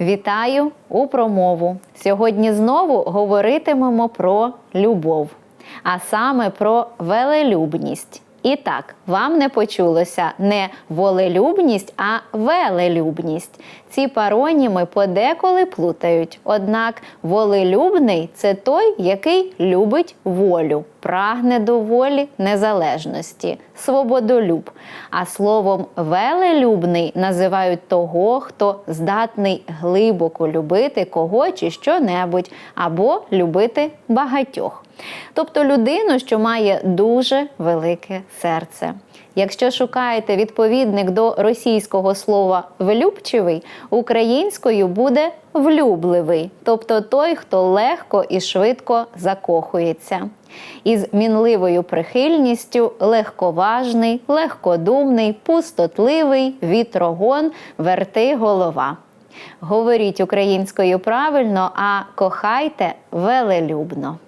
Вітаю у промову. Сьогодні знову говоритимемо про любов, а саме про велелюбність. І так, вам не почулося не волелюбність, а велелюбність. Ці пароніми подеколи плутають. Однак волелюбний це той, який любить волю, прагне до волі незалежності, свободолюб. А словом велелюбний називають того, хто здатний глибоко любити кого чи що-небудь, або любити багатьох. Тобто людину, що має дуже велике серце. Якщо шукаєте відповідник до російського слова влюбчивий, українською буде влюбливий, тобто той, хто легко і швидко закохується. Із мінливою прихильністю легковажний, легкодумний, пустотливий, вітрогон, верти голова. Говоріть українською правильно, а кохайте велелюбно.